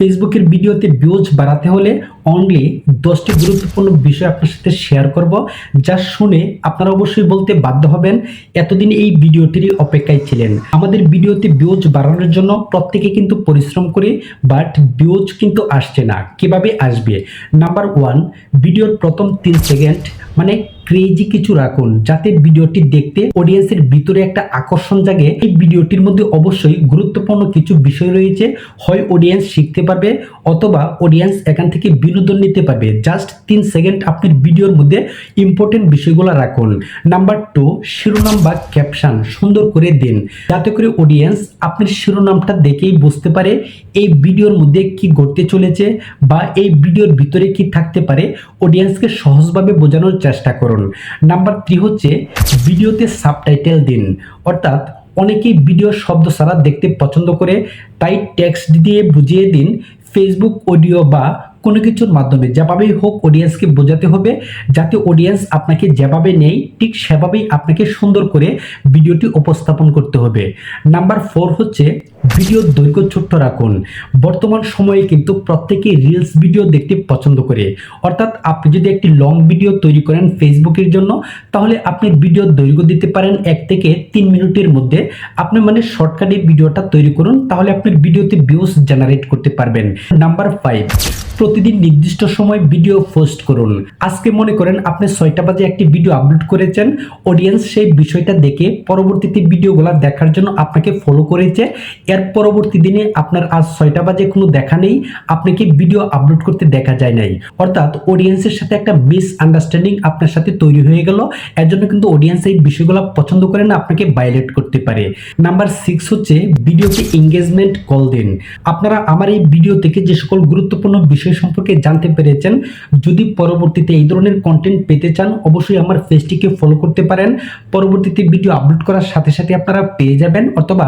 ফেসবুকের ভিডিওতে ভিউজ বাড়াতে হলে অনলি দশটি গুরুত্বপূর্ণ বিষয় আপনার সাথে শেয়ার করব, যা শুনে আপনারা অবশ্যই বলতে বাধ্য হবেন এতদিন এই ভিডিওটিরই অপেক্ষায় ছিলেন। আমাদের ভিডিওতে ভিউজ বাড়ানোর জন্য প্রত্যেকে কিন্তু পরিশ্রম করি বাট ভিউজ কিন্তু আসছে না। কীভাবে আসবে? নাম্বার ওয়ান ভিডিওর প্রথম তিন সেকেন্ড মানে ক্রেজি কিছু রাখুন, যাতে ভিডিওটি দেখতে অডিয়েন্সের ভিতরে একটা আকর্ষণ জাগে। এই ভিডিওটির মধ্যে অবশ্যই গুরুত্বপূর্ণ কিছু বিষয় রয়েছে। হয় অডিয়েন্স শিখতে পারবে, অথবা অডিয়েন্স এখান থেকে বিনোদন নিতে পারবে। জাস্ট তিন সেকেন্ড আপনার ভিডিওর মধ্যে ইম্পর্টেন্ট বিষয়গুলো রাখুন। নাম্বার টু শিরোনাম বা ক্যাপশন সুন্দর করে দিন। যাতে করে অডিয়েন্স আপনার শিরোনামটা দেখেই বুঝতে পারে এই ভিডিওর মধ্যে কি ঘটতে চলেছে বা এই ভিডিওর ভিতরে কি থাকতে পারে। অডিয়েন্সকে সহজভাবে বোঝানোর চেষ্টা করুন। নাম্বার থ্রি হচ্ছে ভিডিওতে সাবটাইটেল দিন। অর্থাৎ অনেকেই ভিডিও শব্দ ছাড়া দেখতে পছন্দ করে, তাই টেক্সট দিয়ে বুঝিয়ে দিন ফেসবুক অডিও বা কোনো কিছুর মাধ্যমে। যেভাবেই হোক অডিয়েন্সকে বোঝাতে হবে, যাতে অডিয়েন্স আপনাকে যেভাবে নেই ঠিক সেভাবেই আপনাকে সুন্দর করে ভিডিওটি উপস্থাপন করতে হবে। নাম্বার ফোর হচ্ছে ভিডিওর দৈর্ঘ্য ছোট্ট রাখুন। বর্তমান সময়ে কিন্তু প্রত্যেকেই রিলস ভিডিও দেখতে পছন্দ করে। অর্থাৎ আপনি যদি একটি লং ভিডিও তৈরি করেন ফেসবুকের জন্য, তাহলে আপনি ভিডিওর দৈর্ঘ্য দিতে পারেন এক থেকে তিন মিনিটের মধ্যে। আপনি মানে শর্টকাটে ভিডিওটা তৈরি করুন, তাহলে আপনার ভিডিওতে ভিউজ জেনারেট করতে পারবেন। নাম্বার ফাইভ প্রতিদিন নির্দিষ্ট সময় ভিডিও পোস্ট করুন। আজকে মনে করেন আপনি ছয়টা বাজে একটি ভিডিও আপলোড করেছেন। অডিয়েন্স সেই বিষয়টা দেখে পরবর্তীতে ভিডিওগুলো দেখার জন্য আপনাকে ফলো করেছে। এর পরবর্তী দিনে আপনার আজ ছয়টা বাজে, কোনো দেখা নেই। আপনাকে ভিডিও আপলোড করতে দেখা যায় নাই? অর্থাৎ অডিয়েন্সের সাথে একটা মিস আন্ডারস্ট্যান্ডিং আপনার সাথে তৈরি হয়ে গেল। এর জন্য কিন্তু অডিয়েন্স এই বিষয়গুলো পছন্দ করে না, আপনাকে ভাইলেট করতে পারে। নাম্বার সিক্স হচ্ছে ভিডিওতে এঙ্গেজমেন্ট কল দিন। আপনারা আমার এই ভিডিও থেকে যে সকল গুরুত্বপূর্ণ বিষয় সম্পর্কে জানতে পেরেছেন, যদি পরবর্তীতে এই ধরনের কন্টেন্ট পেতে চান, অবশ্যই আমার পেজটিকে ফলো করতে পারেন। পরবর্তীতে ভিডিও আপলোড করার সাথে সাথে আপনারা পেয়ে যাবেন, অথবা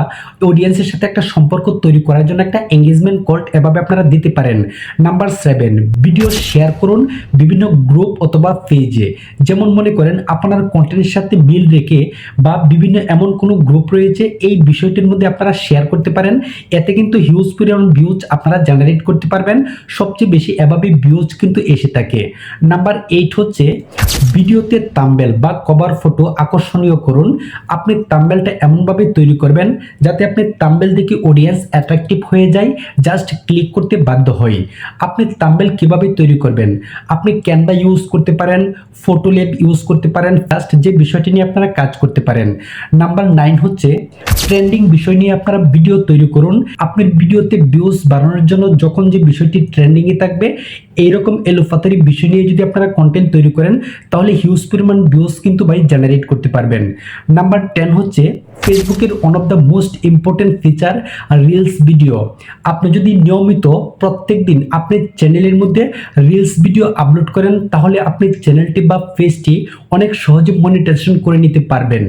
অডিয়েন্সের সাথে একটা সম্পর্ক তৈরি করার জন্য একটা এঙ্গেজমেন্ট কল এভাবে আপনারা দিতে পারেন। নাম্বার সেভেন ভিডিও শেয়ার করুন বিভিন্ন গ্রুপ অথবা পেজে যেমন মনে করেন আপনার কন্টেন্টের সাথে মিল রেখে বা বিভিন্ন এমন কোনো গ্রুপ রয়েছে, এই বিষয়টির মধ্যে আপনারা শেয়ার করতে পারেন। এতে কিন্তু হিউজ পরিমাণ ভিউজ আপনারা জেনারেট করতে পারবেন। সবচেয়ে বেশি এভাবে ভিউজ কিন্তু এসে থাকে। নাম্বার এইট হচ্ছে ভিডিওতে তাম্বেল বা কভার ফটো আকর্ষণীয় করুন। আপনি তাম্বেলটা এমনভাবে তৈরি করবেন যাতে আপনি তাম্বেল দেখে অডিয়েন্স অ্যাট্রাকটিভ হয়ে যায়। জাস্ট ক্লিক করতে বাধ্য হয় আপনি তাম্বেল কীভাবে তৈরি করবেন? আপনি ক্যানভা ইউজ করতে পারেন ফটো ল্যাব ইউজ করতে পারেন জাস্ট যে বিষয়টি নিয়ে আপনারা কাজ করতে পারেন। নাম্বার নাইন হচ্ছে ট্রেন্ডিং বিষয় নিয়ে আপনারা ভিডিও তৈরি করুন। আপনার ভিডিওতে ভিউজ বাড়ানোর জন্য যখন যে বিষয়টি ট্রেন্ডিংয়ে থাকবে, এইরকম এলোফাতারি বিষয় নিয়ে যদি আপনারা কন্টেন্ট তৈরি করেন তাহলে হিউজ পরিমাণ ভিউজ কিন্তু ভাই জেনারেট করতে পারবেন। নাম্বার টেন হচ্ছে ফেসবুকের one of the most important feature reels video আপনি যদি নিয়মিত প্রত্যেক দিন আপনি চ্যানেলের মধ্যে রিলস ভিডিও আপলোড করেন, তাহলে আপনি চ্যানেলটি বা পেজটি অনেক সহজে মনিটাইজেশন করে নিতে পারবেন।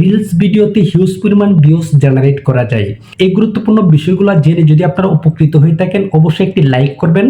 রিলস ভিডিওতে হিউজ পরিমাণ ভিউজ জেনারেট করা যায়। এই গুরুত্বপূর্ণ বিষয়গুলো জেনে যদি আপনারা উপকৃত হয়ে থাকেন, অবশ্যই একটি লাইক করবেন।